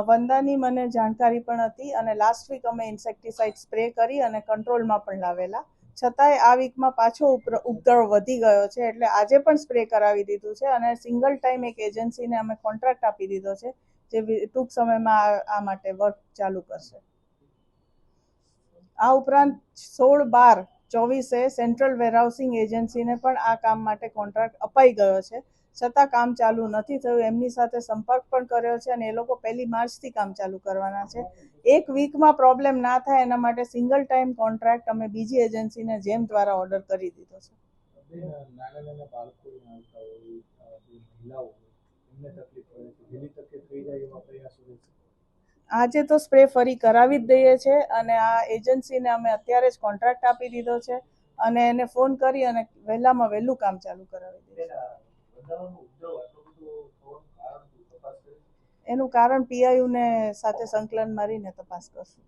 વંદાની મને જાણકારી પણ હતી અને લાસ્ટ વીક અમે ઇન્સેક્ટિસાઇડ સ્પ્રે કરી અને કંટ્રોલમાં પણ લાવેલા. છતાંય આ વીકમાં પાછો ઉપદ્ર- ઉપદ્રવ વધી ગયો છે એટલે આજે પણ સ્પ્રે કરાવી દીધું છે અને સિંગલ ટાઈમ એક એજન્સીને અમે કોન્ટ્રાક્ટ આપી દીધો છે જે ટૂંક સમયમાં આ માટે વર્ક ચાલુ કરશે. આ ઉપરાંત સોળ બાર ચોવીસે સેન્ટ્રલ વેરહાઉસિંગ એજન્સીને પણ આ કામ માટે કોન્ટ્રાક્ટ અપાઈ ગયો છે. છતાં કામ ચાલુ નથી થયું. એમની સાથે સંપર્ક પણ કર્યો છે અને એ લોકો પહેલી માર્ચથી કામ ચાલુ કરવાના છે. એક વીકમાં પ્રોબ્લેમ ના થાય એના માટે સિંગલ ટાઈમ કોન્ટ્રાક્ટ અમે બીજી એજન્સીને જેમ દ્વારા ઓર્ડર કરી દીધો છે. આજે તો સ્પ્રે ફરી કરાવી જ દઈએ છે અને આ એજન્સીને અમે અત્યારે જ કોન્ટ્રાક્ટ આપી દીધો છે અને એને ફોન કરી અને વહેલામાં વહેલું કામ ચાલુ કરાવી દઈએ થવાનું કારણ પીઆઈયુ એનું પીઆઈયુને સાથે સંકલન મારીને તપાસ કરશું.